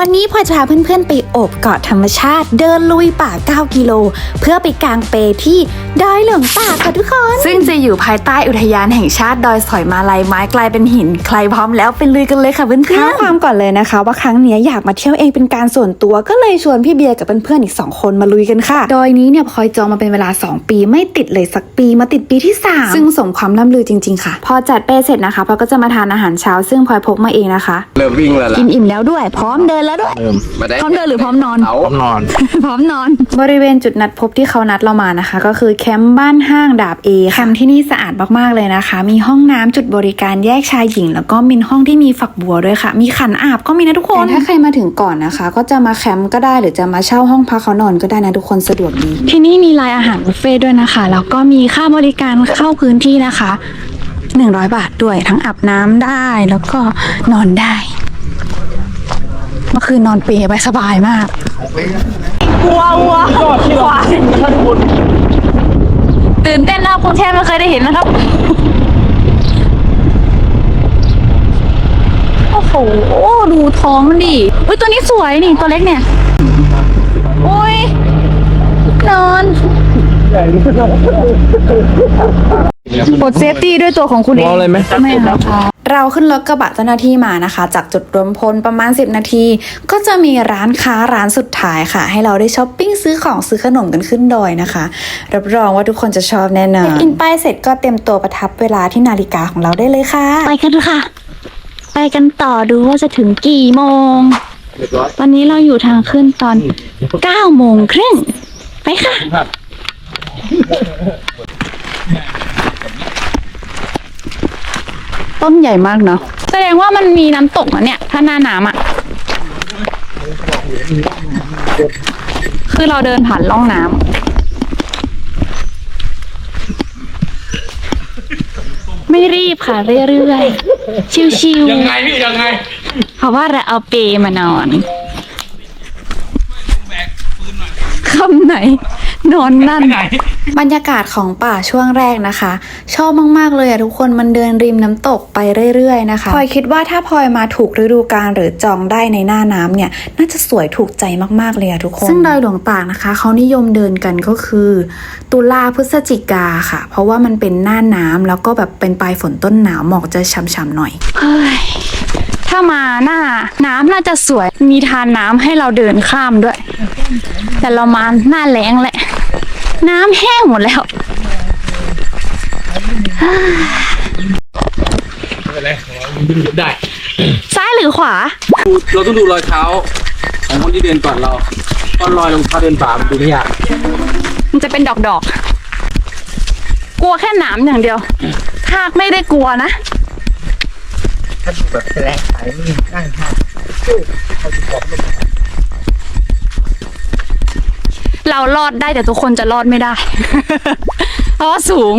วันนี้พลอยจะพาเพื่อนๆไปโอบกอดธรรมชาติ เดินลุยป่า 9 กิโล เพื่อไปกางเปที่ดอยเหลืองป่าค่ะทุกคน ซึ่งจะอยู่ภายใต้อุทยานแห่งชาติดอยสอยมาลัยไม้กลายเป็นหิน ใครพร้อมแล้วไปลุยกันเลยค่ะเพื่อนๆท้าความก่อนเลยนะคะ ว่าครั้งเนี้ยอยากมาเที่ยวเองเป็นการส่วนตัวก็เลยชวนพี่เบียร์กับเพื่อนๆอีก 2 คนมาลุยกันค่ะ ดอยนี้เนี่ยพลอยจองมาเป็นเวลา 2 ปีไม่ติดเลยสักปีมาติดปีที่ 3 ซึ่งสมความล่ำลือจริง ๆค่ะ พอจัดเปเสร็จนะคะพลอยก็จะมาทานอาหารเช้า ซึ่งพลอยพกมาเองนะคะ เริ่มวิ่งแล้วล่ะกินอิ่มแล้วด้วยพร้อมเดินแล้วด้วยมาได้พร้อมเดินหรือพร้อมนอน เอาผมนอน พร้อมนอน บริเวณจุดนัดพบที่เขานัดเรามานะคะ ก็คือแคมป์บ้านห้างดาบเอแคมป์ที่นี่สะอาดมากๆเลยนะคะ มีห้องน้ำจุดบริการแยกชายหญิง แล้วก็มีห้องที่มีฝักบัวด้วยค่ะ มีขันอาบก็มีนะทุกคนแต่ถ้าใครมาถึงก่อนนะคะ ก็จะมาแคมป์ก็ได้หรือจะมาเช่าห้องพักเขานอนก็ได้นะทุกคนสะดวกดี ที่นี่มีรายอาหารบุฟเฟ่ด้วยนะคะ แล้วก็มีค่าบริการเข้าพื้นที่นะคะ 100 บาทด้วยทั้งอาบน้ำได้แล้วก็นอนได้เมื่อคืนนอนเปรย์ไปสบายมากตื่นเต้นนะกรุงเทพไม่เคยได้เห็นนะครับ โอ้โห ดูท้องมันดิอุ้ยตัวนี้สวยนี่ ตัวเล็กเนี่ย อุ้ยนอน ปลดเซฟตี้ด้วยตัวของคุณเองมองเลยไหมไม่ค่ะเราขึ้นรถกระบะเจ้าหน้าที่มานะคะ จากจุดรวมพลประมาณ 10 นาที ก็จะมีร้านค้าร้านสุดท้ายค่ะ ให้เราได้ช้อปปิ้งซื้อของซื้อขนมกันขึ้นดอยนะคะ รับรองว่าทุกคนจะชอบแน่นอนอินป้ายเสร็จก็เต็มตัวประทับเวลาที่นาฬิกาของเราได้เลยค่ะ ไปกันค่ะ ไปกันต่อดูว่าจะถึงกี่โมงตอนนี้เราอยู่ทางขึ้นตอน9โมงครึ่งไปค่ะ ต้นใหญ่มากเนาะแสดงว่ามันมีน้ำตกนะเนี่ย ถ้าหน้าน้ำอะ คือเราเดินผ่านร่องน้ำไม่รีบค่ะเรื่อยๆ ชิวๆยังไงพี่ยังไงเพราะว่าเราเอาเปมานอน คำไหน นอนนั่น ไหน บรรยากาศของป่าช่วงแรกนะคะ ชอบมาก ๆ เลยอะทุกคนมันเดินริมน้ำตกไปเรื่อย ๆ นะคะพลอยคิดว่าถ้าพลอยมาถูกฤดูกาลหรือจองได้ในหน้าน้ำเนี่ย น่าจะสวยถูกใจมาก ๆ เลยอะทุกคน ซึ่งดอยหลวงตากนะคะ เขานิยมเดินกันก็คือ ตุลาพฤศจิกาค่ะ เพราะว่ามันเป็นหน้าน้ำแล้วก็แบบเป็นปลายฝนต้นหนาวหมอกจะช่ำๆหน่อยเฮ้ย ถ้ามาหน้าน้ำน่าจะสวย มีทานน้ำให้เราเดินข้ามด้วย แต่เรามาหน้าแล้งแหละ น้ำแห้งหมดแล้วอะไรได้ ซ้ายหรือขวา เราต้องดูรอยเท้าของคนที่เดินก่อนเราตอนรอยรองเท้าเดินป่ามันดูไม่ยากมันจะเป็นดอกดอกๆกลัวแค่หนามอย่างเดียวทากไม่ได้กลัวนะ ถ้าดูแบบแรงสายนี่ได้ค่ะเรารอดได้แต่ทุกคนจะรอดไม่ได้ เพราะว่าสูง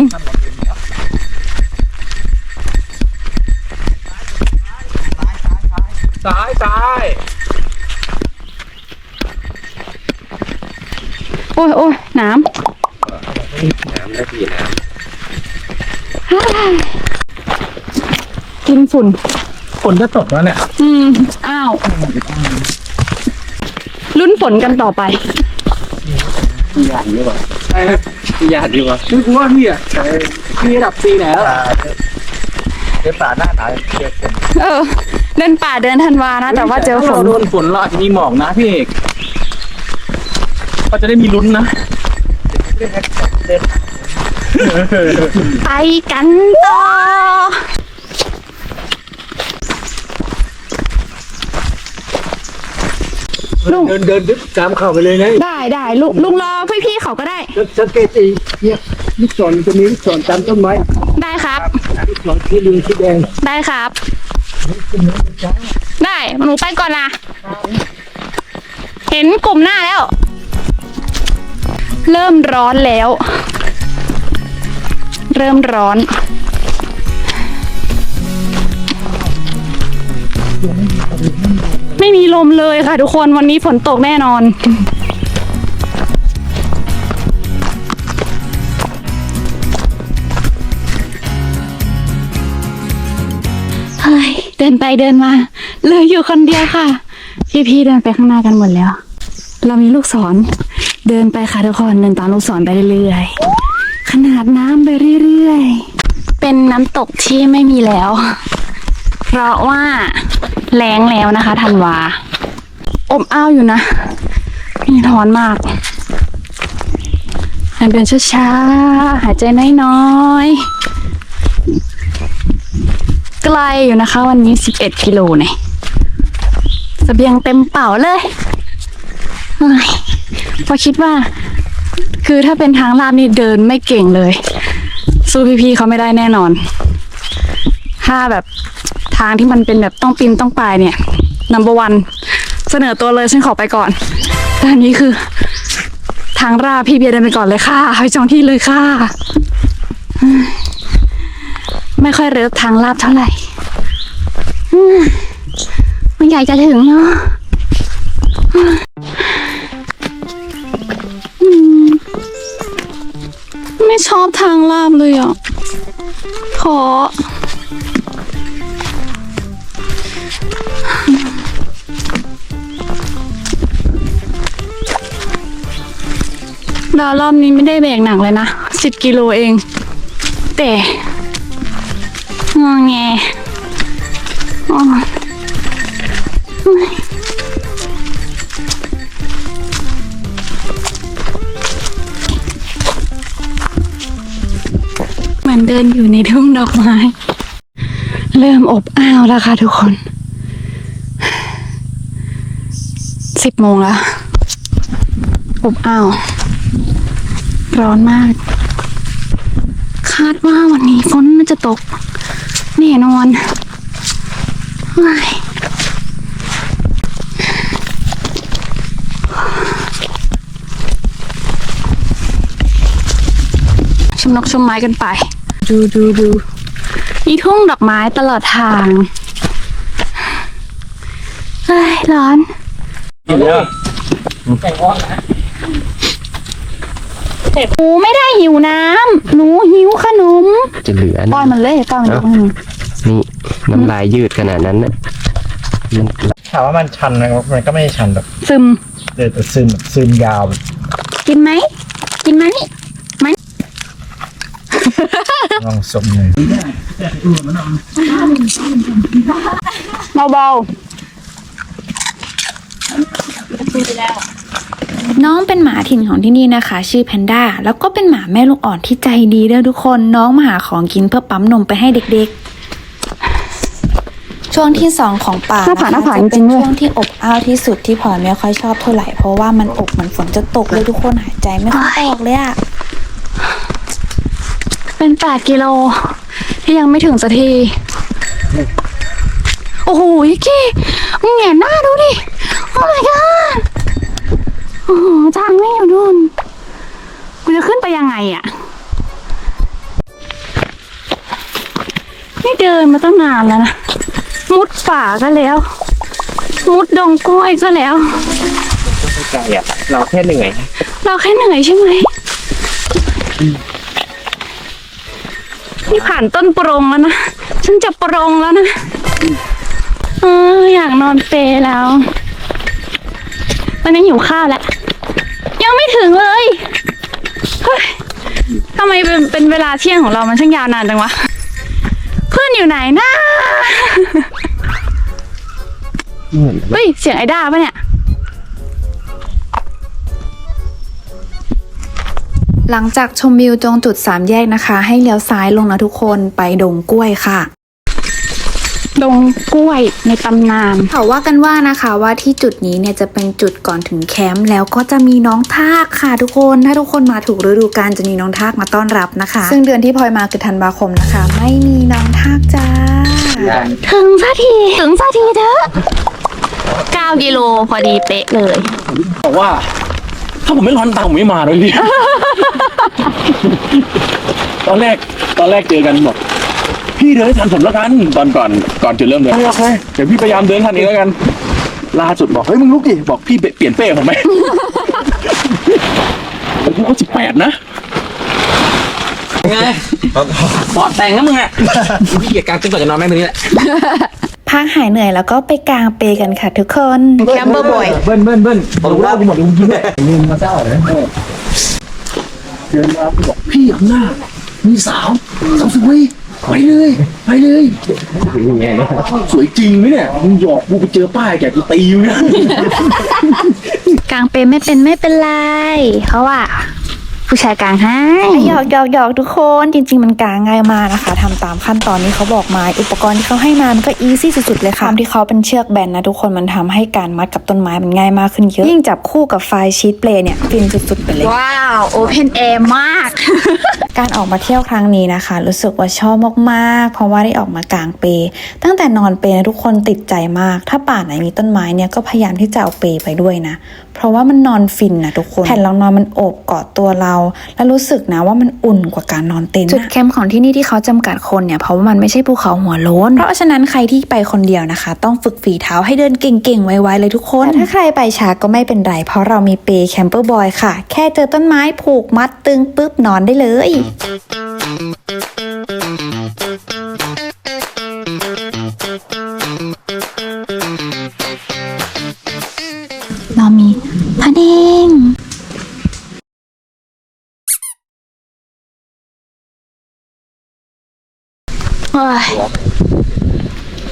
ซ้ายซ้ายโอ้ยโอ้ยน้น้ำได้พี่น้ำ กินฝุ่น ฝนจะตกแล้วเนี่ย อืม อ้าวลุ้นฝนกันต่อไปใช่พี่ญาติดีกว่าพี่กูว่าพี่อะพี่ระดับซีไหนแล้วำเดี๋ยวป่าหน้าหนาวเทียบกันเออ เดินป่าเดินธันวานะ แต่ว่าเจอฝถ้นเราโดนฝนเราอาจจะมีหมอกนะพี่เอกก็จะได้มีลุ้นนะ ไปกันต่อ ลุงเดินเดินดึกตามเข้าไปเลยนะได้ได้ลุงลุงรอพี่ๆเขาก็ได้ สังเกตไอ้เนี่ยลูกศรจะมีลูกศรตามต้นไม้ได้ครับ ลูกศรที่ลิงที่แดงได้ครับ ได้หนูไปก่อนนะ เห็นกลุ่มหน้าแล้ว เริ่มร้อนแล้ว เริ่มร้อนไม่มี ลมเลยค่ะทุกคนวันนี้ฝนตกแน่นอน เฮ้ย เดินไปเดินมาเหลยอยู่คนเดียวค่ะ พี่ๆเดินไปข้างหน้ากันหมดแล้ว เรามีลูกศร เดินไปค่ะทุกคนเดินตามลูกศรไปเรื่อยๆ ขนาดน้ำไปเรื่อยๆ เป็นน้ำตกที่ไม่มีแล้ว เพราะว่า แรงแล้วนะคะธันวา อบอ้าวอยู่นะนี่ร้อนมากเดินช้าๆ หายใจน้อยๆ ไกลอยู่นะคะ วันนี้ 11 กิโลเนี่ยเบียงเต็มเป่าเลยเฮ้ยพอคิดว่า คือถ้าเป็นทางลาดนี่เดินไม่เก่งเลย สู้พี่ๆเขาไม่ได้แน่นอน ถ้าแบบ ทางที่มันเป็นแบบต้องปีนต้องปลายเนี่ย number one เสนอตัวเลยฉันขอไปก่อน แต่อันนี้คือ ทางราบพี่เบียร์เดินไปก่อนเลยค่ะไปจองที่เลยค่ะ ไม่ค่อยเริฟทางลาบเท่าไหร่มันใหญ่จะถึงเนาะไม่ชอบทางลาบเลยอะขอ ดาวรอบนี้ไม่ได้แบกหนักเลยนะสิบกิโลเอง แต่งอแงเหมือนเดินอยู่ในทุ่งดอกไม้ เริ่มอบอ้าวแล้วค่ะทุกคนสิบโมงแล้วอบอ้าว ร้อนมาก คาดว่าวันนี้ฝนน่าจะตก แน่นอนว้ายชมนกชมไม้กันไป ดูดูดูมีทุ่งดอกไม้ตลอดทางเฮ้ยร้อนกินแล้ว หนูไม่ได้หิวน้ำหนูหิวขนมจะเหลือป้อนมันเลยป้อนมันเลยนี่น้ำลายยืดขนาดนั้นนะถามว่ามันชันนะมันก็ไม่ชันแบบซึมเดินแต่ซึมแบบซึมยาวแบบกินไหมกินไหมลองสมเลยเบา น้องเป็นหมาถิ่นของที่นี่นะคะ ชื่อแพนด้าแล้วก็เป็นหมาแม่ลูกอ่อนที่ใจดีด้วยทุกคนน้องมาหาของกินเพื่อปั๊มนมไปให้เด็กๆ ช่วงที่สองของป่าหน้าผาหน้าผาจะจเป็รินงๆด้วย ช่วงที่อบอ้าวที่สุดที่พลอยไม่ค่อยชอบเท่าไหร่เพราะว่ามันอบเหมือนฝนจะตกเลยทุกคนหายใจไม่ค่อยออกเลยอะๆเป็นแปดกิโล ที่ยังไม่ถึงสักที โอ้โหยิกกี้มึงแหงนหน้าดูดิ โอ้ my god โอ้โหทางไม่อยู่นู่น กูจะขึ้นไปยังไงอะนี่เดินมาตั้งนานแล้วนะ มุดป่าก็แล้ว มุดดงกล้วยก็แล้วใจอะ เราแค่เหนื่อยเราแค่เหนื่อยใช่ไหมนี่ผ่านต้นปรงแล้วนะ ฉันจะปรงแล้วนะ เอออยากนอนเปลแล้ว ตอนนี้หิวข้าวแล้ว ยังไม่ถึงเลยเฮ้ยทำไมเป็นเป็นเวลาเที่ยงของเรามันช่างยาวนานจังวะ เพื่อนอยู่ไหนนะเฮ้ย เสียงไอ้ด้าปะเนี่ย หลังจากชมวิวตรงจุดสามแยกนะคะ ให้เลี้ยวซ้ายลงนะทุกคนไปดงกล้วยค่ะ ดงกล้วยในตำนานเขาว่ากันว่านะคะว่าที่จุดนี้เนี่ยจะเป็นจุดก่อนถึงแคมป์แล้วก็จะมีน้องทากค่ะทุกคน ถ้าทุกคนมาถูกฤดูกาลจะมีน้องทากมาต้อนรับนะคะ ซึ่งเดือนที่พลอยมาคือธันวาคมนะคะ ไม่มีน้องทากจ้า ถึงสักที ถึงสักทีเถอะ9กิโลพอดีเป๊ะเลย บอกว่า ถ้าผมไม่ร้อนตามผมไม่มาเลยพี่ ตอนแรกตอนแรกเจอกันบอก พี่เดินให้ทันผมแล้วกันตอนก่อนก่อนจะเริ่มเดินโอเคเดี๋ยวพี่พยายามเดินทันนี้แล้วกันล่าสุดบอกเฮ้ยมึงลุกดิบอกพี่เปลี่ยนเป้ผมไหมผมก็สิบแปดนะไงปอดแต่งนะมึงอะพี่เกียรการตึ้งต่อจะนอนแม่งตรงนี้แหละพักหายเหนื่อยแล้วก็ไปกางเปกันค่ะทุกคนแคมเปอร์บอยเบิ้ลเบิ้ลเบิ้ลรู้แล้วกูหมดลุงยิ้มเนี่ยลืมมาเจ้าเลยเดินมาบอกพี่ข้างหน้ามีสาวสาวสวย ไปเลยไปเลยสวยจริงไหมเนี่ยมึงหยอกกูไปเจอป้ายแกกูตีมึงนะ กลางเปไม่เป็นไม่เป็นไรเพราะว่า ผู้ชายกลางให้หยอกหยอกหยอกทุกคนจริง ๆ มันกางง่ายมากนะคะทำตามขั้นตอนที่เขาบอกมาอุปกรณ์ที่เขาให้มามันก็อีซี่สุดๆเลยค่ะความที่เขาเป็นเชือกแบนนะทุกคนมันทำให้การมัดกับต้นไม้มันง่ายมากขึ้นเยอะยิ่งจับคู่กับไฟชีตเปลเนี่ยฟินสุดๆไปเลยว้าวโอเพนแอร์มาก การออกมาเที่ยวครั้งนี้นะคะ รู้สึกว่าชอบมากๆ เพราะว่าได้ออกมากางเป ตั้งแต่นอนเปนะทุกคนติดใจมาก ถ้าป่าไหนมีต้นไม้เนี่ยก็พยายามที่จะเอาเปไปด้วยนะ เพราะว่ามันนอนฟินนะทุกคนแผ่นรองนอนมันโอบกอดตัวเราแล้วรู้สึกนะว่ามันอุ่นกว่าการนอนเต็นท์จุดเข้มของที่นี่ที่เขาจำกัดคนเนี่ยเพราะว่ามันไม่ใช่ภูเขาหัวโล้น เพราะฉะนั้นใครที่ไปคนเดียวนะคะ ต้องฝึกฝีเท้าให้เดินเก่งๆไวๆเลยทุกคนแต่ถ้าใครไปช้าก็ไม่เป็นไรเพราะเรามีเปแคมเปอร์บอยค่ะ แค่เจอต้นไม้ผูกมัดตึงปุ๊บนอนได้เลย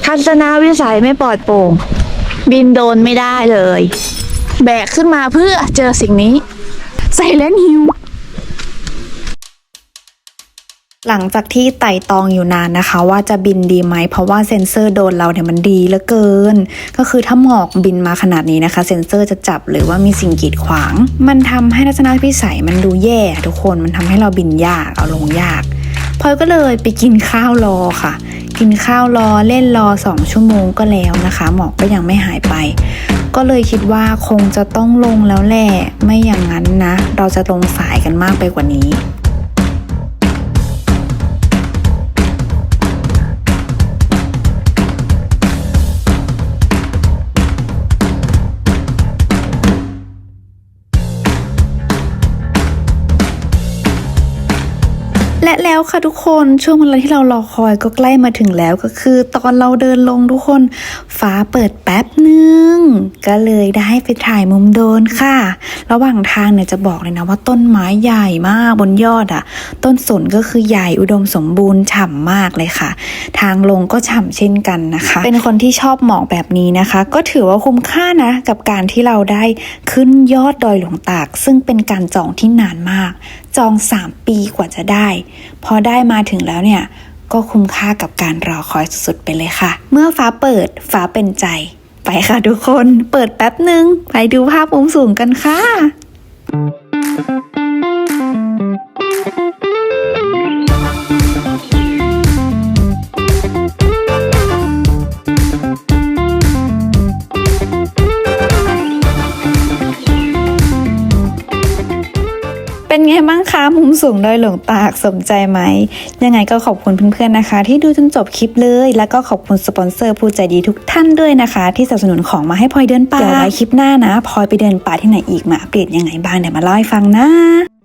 ทัศนวิสัยไม่ปลอดโปร่ง บินโดนไม่ได้เลย แบกขึ้นมาเพื่อเจอสิ่งนี้ใส่เลนฮิวหลังจากที่ไต่ตองอยู่นานนะคะ ว่าจะบินดีไหม เพราะว่าเซ็นเซอร์โดนเราเนี่ยมันดีเหลือเกิน ก็คือถ้าหมอกบินมาขนาดนี้นะคะ เซ็นเซอร์จะจับหรือว่ามีสิ่งกีดขวาง มันทำให้ทัศนวิสัยมันดูแย่ ทุกคนมันทำให้เราบินยากเอาลงยากพลอยก็เลยไปกินข้าวรอค่ะ กินข้าวรอเล่นรอสองชั่วโมงก็แล้วนะคะ หมอกก็ยังไม่หายไป ก็เลยคิดว่าคงจะต้องลงแล้วแหละไม่อย่างนั้นนะ เราจะลงสายกันมากไปกว่านี้ และแล้วค่ะทุกคนช่วงเวลาที่เรารอคอยก็ใกล้มาถึงแล้วก็คือ ตอนเราเดินลงทุกคนฟ้าเปิดแป๊บหนึ่งก็เลยได้ไปถ่ายมุมโดรนค่ะ ระหว่างทางเนี่ยจะบอกเลยนะว่าต้นไม้ใหญ่มากบนยอดอะ่ะ ต้นสนก็คือใหญ่อุดมสมบูรณ์ฉ่ำมากเลยค่ะ ทางลงก็ฉ่ำเช่นกันนะคะ เป็นคนที่ชอบหมอกแบบนี้นะคะ ก็ถือว่าคุ้มค่านะ กับการที่เราได้ขึ้นยอดดอยหลวงตาก ซึ่งเป็นการจองที่นานมาก จอง 3 ปีกว่าจะได้ พอได้มาถึงแล้วเนี่ย ก็คุ้มค่ากับการรอคอยสุดๆไปเลยค่ะ เมื่อฟ้าเปิดฟ้าเป็นใจ ไปค่ะทุกคนเปิดแป๊บหนึ่งไปดูภาพมุมสูงกันค่ะเป็ มุมสูงดยหลวงตากสมใจไหม ยังไงก็ขอบคุณเพื่อนๆนะคะ ที่ดูจนจบคลิปเลย แล้วก็ขอบคุณสปอนเซอร์ผู้ใจดีทุกท่านด้วยนะคะ ที่สนับสนุนของมาให้พลอยเดินป่าเดี๋ยวไว้คลิปหน้านะพลอยไปเดินป่าที่ไหนอีกมาอัปเดตยังไงบ้างเดี๋ยวมาเล่าให้ฟังนะ